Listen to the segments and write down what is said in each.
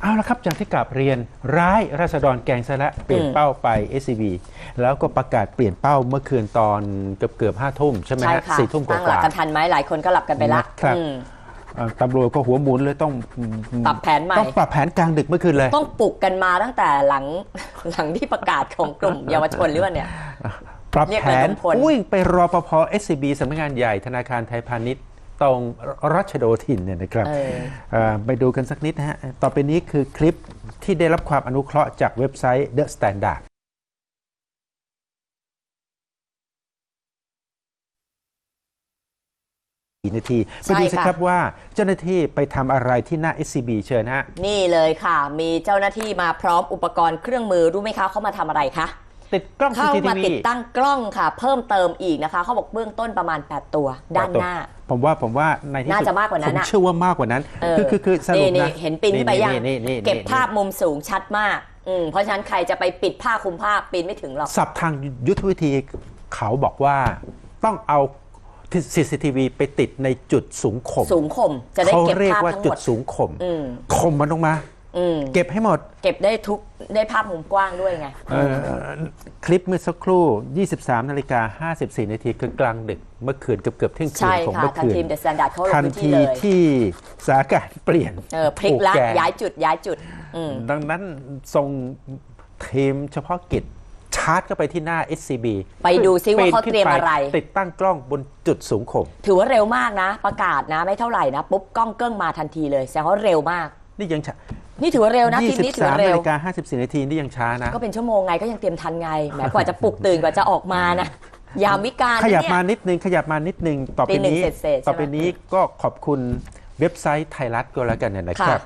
เอาละครับจากที่กลับเรียนร้ายราษฎรแกงซะและเปลี่ยนอืมเป้าไป SCB แล้วก็ประกาศเปลี่ยนเป้าเมื่อคืนตอนเกือบเกือบห้าทุ่มใช่ไหมใช่ฮะค่ะสี่ทุ่มกตั้งหลักว่ากันทันไหมหลายคนก็หลับกันไปละนะครับอืมๆเอ่อตำรวจก็หัวหมุนเลยต้องปรับแผนใหม่ต้องปรับแผนกลางดึกเมื่อคืนเลย ต้องปลุกกันมาตั้งแต่หลังหลังที่ประกาศของกลุ่มเยาวชนหรือเปล่าเนี่ยปรับเรียกแผระดนมพลวิ่งไปรอปภ SCB สำนักงานใหญ่ธนาคารไทยพาณิชย์ ตรงรัชโดทินเนี่ยนะครับเออเอ่อไปดูกันสักนิดนะฮะ ต่อไปนี้คือคลิปที่ได้รับความอนุเคราะห์จากเว็บไซต์ The Standard กี่นาทีไปดูสิครับว่าเจ้าหน้าที่ไปทำอะไรที่หน้า SCB เชิญฮะ นี่เลยค่ะ มีเจ้าหน้าที่มาพร้อมอุปกรณ์เครื่องมือรู้ไหมคะเขามาทำอะไรคะ ติดกล้อง เข้ามา CCTV ติดตั้งกล้องค่ะ เพิ่มเติมอีกนะคะ เขาบอกเบื้องต้นประมาณ 8 ตัว ด้านหน้า ผมว่าผมว่าในที่สุดน่าจะมากกว่านั้นผมอะ เชื่อว่ามากกว่านั้น เออคือคือคือสรุปนี่นะนี่เห็นปีนขึ้นไปยัง นี่นี่นี่เก็บนี่ภาพมุมสูงชัดมากอืมเพราะฉะนั้นใครจะไปปิดผ้าคลุมผ้าปีนไม่ถึงหรอก สับทางยุทธวิธีเขาบอกว่าต้องเอา CCTV ไปติดในจุดสูงข่มสูงข่มจะได้เขาเก็บเรียกภาพว่าทั้งหจุมดด สูงข่มอืม ข่มมันลงมาอืม เก็บให้หมด เก็บได้ทุกได้ภาพมุมกว้างด้วยไง เอ่อคลิปเมื่อสักครู่ 23นาฬิกา54นาทีคือกลางดึกเมื่อคืนเกือบเกือบๆเที่ยงคืใช่นของค่ะเมื่อทางคืน ทีมเดอะสแตนดาร์ดเขาลงทันพื้นที่ทีเลยที่สถานการณ์เปลี่ยนเออพลิกละโอ้แย้ายจุดย้ายจุด อืม ดังนั้นส่งทีมเฉพาะกิจชาร์จเข้าไปที่หน้า SCB ไปดูซิว่าเขาปีนขึ้นเตรียมปอะไรติดตั้งกล้องบนจุดสูงข่มถือว่าเร็วมากนะ ประกาศนะ ไม่เท่าไหร่นะ ปุ๊บกล้องเกิ้งมาทันทีเลยแสดงว่าเร็วมาก นี่ยังช้า นี่ถือว่าเร็วนะทีมนี้ถือว่า23เร็นาวฬิกา54นาทีนี่ยังช้านะ ก็เป็นชั่วโมงไงก็ยังเตรียมทันไงแหมกว่าจะปลุกตื่นกว่าจะออกมานะยามวิกาลนะขยับเนี่ย มานิดนึงขยับมานิดนึงต่อไปตีหนึ่งนี้ เศษๆใช่ไหมต่อไปนี้ก็ขอบคุณเว็บไซต์ไทยรัฐก็แล้วกันเนี่ยนะครับ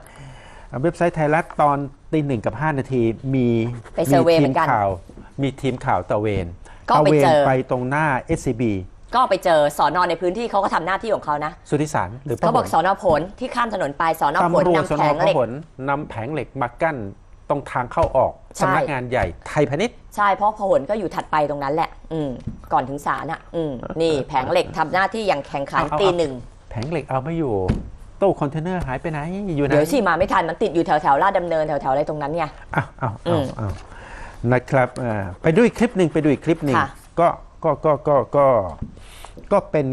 เว็บไซต์ไทยรัฐตอนตีหนึ่งกับ 5 นาทีมีไปเซอร์เวย์เหมือนกันข่าว มีทีมข่าวตะเวนก็ตะไปเวนเจอ ไปตรงหน้า SCB ก็ไปเจอสอนอในพื้นที่เขาก็ทำหน้าที่ของเขานะสุทธิสารหรือพเขาหลบอกสอนอผลที่ข้ามถนนไปสอนอผลตำรวจนำสแผนงพเหล็กหลนำแผงเหล็กมากั้นตรงทางเข้าออกใช่สำนักงานใหญ่ไทยพาณิชย์ใช่เพราะผลก็อยู่ถัดไปตรงนั้นแหละ อืมก่อนถึงศาลอะอืมนี่แผงเหล็กทำหน้าที่อย่างแข่งขันเอาเอาตีหนึ่งแผงเหล็กเอาไม่อยู่ตู้คอนเทนเนอร์หายไปไหนอยู่ไหนเดี๋ยวสิมาไม่ทันมันติดอยู่แถวแถวๆลาดดำเนินแถวแถวๆอะไรตรงนั้นไงอ้าวอ้าวอือ้าวมอ้าวนะครับเอ่อไปดูอีกคลิปหนึ่งไปดูอีกคลิปหนึ่งค่ะก็ ก็ก็ก็ก็ก็เป็น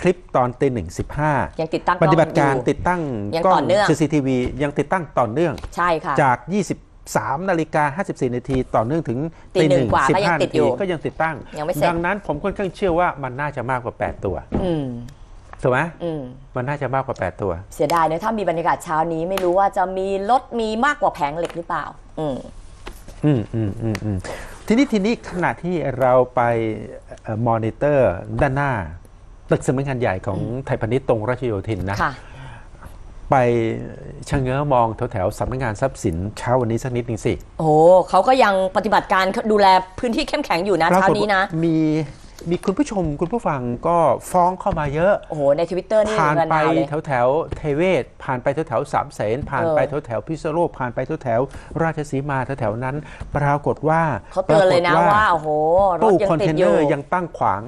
คลิปตอนตีหนึ่งสิบห้ายังติดตั้งกปล้องฏิบัติการอยู่ติดตั้งยังกล้อต่งอเนื่อง CCTV ยังติดตั้งต่อเนื่อง ใช่ค่ะ จาก 23นาฬิกา54นาทีต่อเนื่องถึงตีหนึ่งกว่าก็ยัง15ติดอยู่ก็ยังติดตั้งยังไม่เสร็จดังนั้นผมค่อนข้างเชื่อว่ามันน่าจะมากกว่า 8 ตัวอืมถูกไหมอืมมันน่าจะมากกว่า 8 ตัว เสียดายเนอะถ้ามีบรรยากาศเช้านี้ไม่รู้ว่าจะมีรถมีมากกว่าแผงเหล็กหรือเปล่า อืมอืมอืมอืมอืม ทีนี้ทีนี้ขณะที่เราไปมอนิเตอร์ด้านหน้าตึกสำนักงานใหญ่ของไทยพาณิชย์ตรงราชโยธินนะค่ะไปชะเง้อมองแถวแถวๆสำนักงานทรัพย์สินเช้าวันนี้สักนิดหนึ่งสิ โอ้โหเขาก็ยังปฏิบัติการดูแลพื้นที่เข้มแข็งอยู่นะปรเช้ากฏนี้นะว่ามี มีคุณผู้ชมคุณผู้ฟังก็ฟ้องเข้ามาเยอะโอ้โหในทวิตเตอร์นี่ผ่านระไปนาวเลยแถวแถวๆเทเวศ ผ่านไปแถวแถวๆสามเสนผ่านเออไปแถวแถวๆพิษณุโลกผ่านไปแถวแถวๆราชสีมาแถวแถวๆนั้น ปรากฏว่าเขาเตือนเลยนะปรกฏว่าโอ้โหรถตู้ยังคอนติเทดนอเนอยู่ร์ยังตั้งขวาง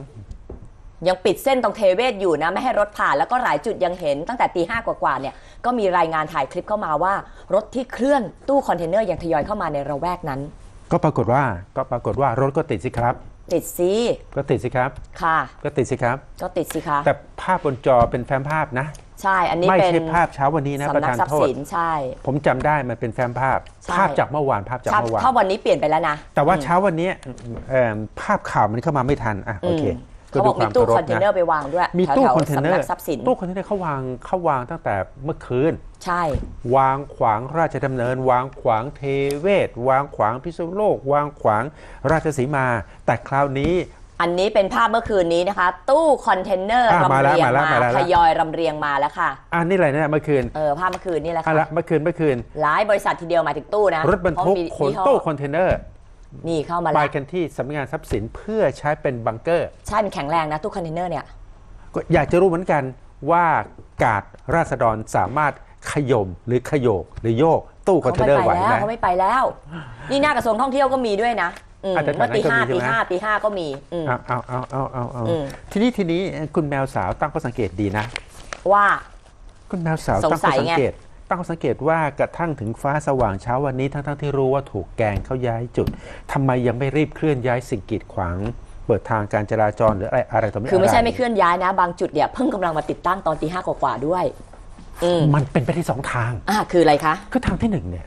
ยังปิดเส้นตรงเทเวศอยู่นะ ไม่ให้รถผ่านแล้วก็หลายจุดยังเห็นตั้งแต่ตีห้ากว่าๆเนี่ยก็มีรายงานถ่ายคลิปเข้ามาว่า รถที่เคลื่อนตู้คอนเทนเนอร์ยังทยอยเข้ามาในระแวกนั้น ก็ปรากฏว่าก็ปรากฏว่ารถก็ติดสิครับ ติดสิก็ติดสิครับ ค่ะ ก็ติดสิครับ ก็ติดสิคะแต่ภาพบนจอเป็นแฟ้มภาพนะ ใช่อันนี้ไม่เป็นใช่ภาพเช้าวันนี้นะประสำนักธานทรัพโทย์ษ สินใช่ ผมจำได้มันเป็นแฟ้มภาพ ใช่ ภาพจากเมื่อวานภาพจากถ้าเมื่อวาน ถ้าวันนี้เปลี่ยนไปแล้วนะ แต่ว่าเช้าวันนี้เอิ่มภาพข่าวมันเข้ามาไม่ทันอะโอเคม เขาบอกมีตู้คอนเทนเนอร์ไปวางด้วยมีแถวตู้แถวคอนเทนเนอสำนัร์กทรัพย์สินตู้คอนเทนเนอร์เขาวางเขาวางตั้งแต่เมื่อคืน ใช่ วางขวางราชดำเนิน วางขวางเทเวศ วางขวางพิษณุโลก วางขวางราชสีมา แต่คราวนี้อันนี้เป็นภาพเมื่อคืนนี้นะคะ ตู้คอนเทนเนอร์อะรำมาแล้วเรียงมาแล้วมามาแล้วทยอยรำเรียงมาแล้วค่ะอันนี้อะไรเนี่ยเมื่อคืนเออภาพเมื่อคืนนี่แหละอะค่ะละเมื่อคืนเมื่อคืนหลายบริษัททีเดียวหมายถึงตู้นะรถบรรทุกเพาะมีขนยี่ห้อตู้คอนเทนเนอร์ นี่เข้ามาไปแล้วกันที่สำนักงานทรัพย์สินเพื่อใช้เป็นบังเกอร์ ใช่มันแข็งแรงนะตู้คอนเทนเนอร์เนี่ยก็อยากจะรู้เหมือนกันว่ากาดราษฎรสามารถขยมหรือขยโยกหรือโยกตู้คอนเขาเทนไม่เนอร์ไปไหวแล้วไหม เขาไม่ไปแล้ว นี่หน้ากระทรวงท่องเที่ยวก็มีด้วยนะอืมอะแต่แถวเมื่อตีนั้นก็ห้ามีตีใช่ไหมห้าตีห้าก็มีอืม เอาเอาเอาเอาเอาเอาอืม ทีนี้ทีนี้คุณแมวสาวตั้งข้อสังเกตดีนะ ว่า คุณแมวสาวสงตั้งสัข้อยสังไงเกต ตั้งสังเกตว่ากระทั่งถึงฟ้าสว่างเช้าวันนี้ทั้งๆที่รู้ว่าถูกแกงเขาย้ายจุดทำไมยังไม่รีบเคลื่อนย้ายสิ่งกีดขวางเปิดทางการจราจรหรืออะไรอะไรต่อไม่คือไม่ใช่ะรไม่เคลื่อนย้ายนะ บางจุดเนี่ยเพิ่งกำลังมาติดตั้งตอนตีห้ากว่าๆด้วยอืมมันเป็นไปที่สองทางอ่าคืออะไรคะคือทางที่หนึ่งเนี่ย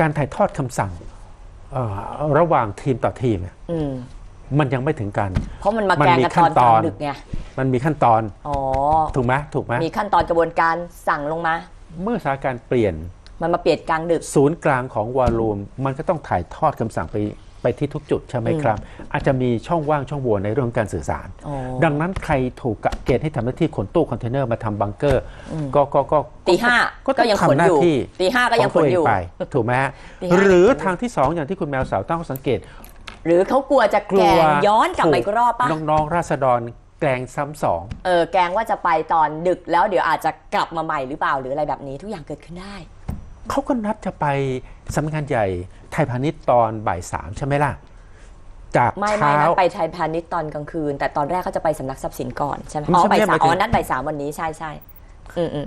การถ่ายทอดคำสั่งเอ่อระหว่างทีมต่อทีมเนี่ยอืมมันยังไม่ถึงกัน เพราะมันมามันแกงมีกันขั้ตอนนตกลาองนดึกไงมันมีขั้นตอนอ๋อถูกไหมถูกไหมมีขั้นตอนกระบวนการสั่งลงมา เมื่อสถานการณ์เปลี่ยน มันมาเปลี่ยนกลางดึก ศูนย์กลางของวอลลุ่มมันก็ต้องถ่ายทอดคำสั่งไปไปที่ทุกจุดใช่ไหมครับ อาจจะมีช่องว่างช่องโหว่ในเรื่องการสื่อสารอ๋อดังนั้นใครถูกกะเกณฑ์ให้ทำหน้าที่ขนตู้คอนเทนเนอร์มาทำบังเกอร์ ก็ก็ก็ตีห้าก็ก็ต้องยังขนทำหน้าอยู่ที่ตีห้าก็ยังของตัวขนอยู่เไปถูกไหมฮะตีห้าหรือยังขนอยู่ทางที่สองอย่างที่คุณแมวสาวตั้งข้อสังเกต หรือเขากลัวจะกแกลัวงย้อนกลับมาอีกรอบปะถูน้องๆราษฎร แกล้งซ้ำสอง เออแกงว่าจะไปตอนดึกแล้วเดี๋ยวอาจจะกลับมาใหม่หรือเปล่าหรืออะไรแบบนี้ทุกอย่างเกิดขึ้นได้ เขาก็นัดจะไปสำนักงานใหญ่ไทยพาณิชย์ตอนบ่ายสามใช่ไหมล่ะ จากไม่ไม่เช้า นัดไปไทยพาณิชย์ตอนกลางคืน แต่ตอนแรกเขาจะไปสำนักทรัพย์สินก่อนใช่ไหมไม่อ๋อใช่บ่ายไม่สามหมายถึงอ๋อนัดบ่ายสามวันนี้ใช่ใช่อืมอืม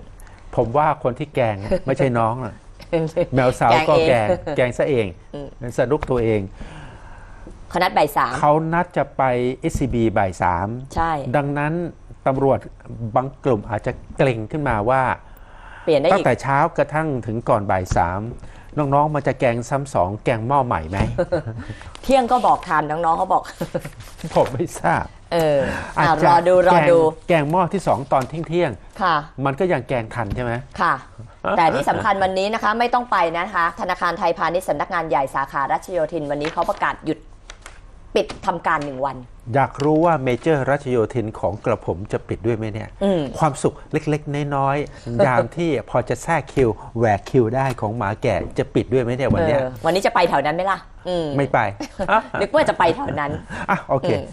ผมว่าคนที่แกล้ง ไม่ใช่น้องน่ะ แมวสาวก็แกแกล้ล้งงเองแกล้งซะเองอืมสนุกตัวเอง เขานัดบ่ายสามเขานัดจะไป SCB บ่ายสามใช่ ดังนั้นตำรวจบางกลุ่มอาจจะเกรงขึ้นมาว่า เปลี่ยนได้ตั้งอีกแต่เช้ากระทั่งถึงก่อนบ่ายสามน้องๆมันจะแกงซ้ำสองแกงหม้อใหม่ไหม เที่ยงก็บอกทันน้องๆเขาบอก ผมไม่ทราบเอออาอะจจะรอดูรอแกงดูแกงหม้อที่สองตอนเที่ยงค่ะ ๆมันก็ยังแกงทันใช่ไหม ค่ะ แต่ที่สำคัญวันนี้นะคะไม่ต้องไปนะคะ ธนาคารไทยพาณิชย์สำนักงานใหญ่สาขารัชโยธินวันนี้เขาประกาศหยุด ปิดทำการหนึ่งวัน อยากรู้ว่าเมเจอร์รัชโยธินของกระผมจะปิดด้วยไหมเนี่ย อืม ความสุขเล็กๆ น้อยๆ ยามที่พอจะแทรกคิวแหวกคิวได้ของหมาแก่จะปิดด้วยไหมเนี่ยวันเนี้ยเออวันนี้จะไปแถวนั้นไหมล่ะ อืมไม่ไปอะนึกว่าจะไปแถวนั้น อะโอเค อืม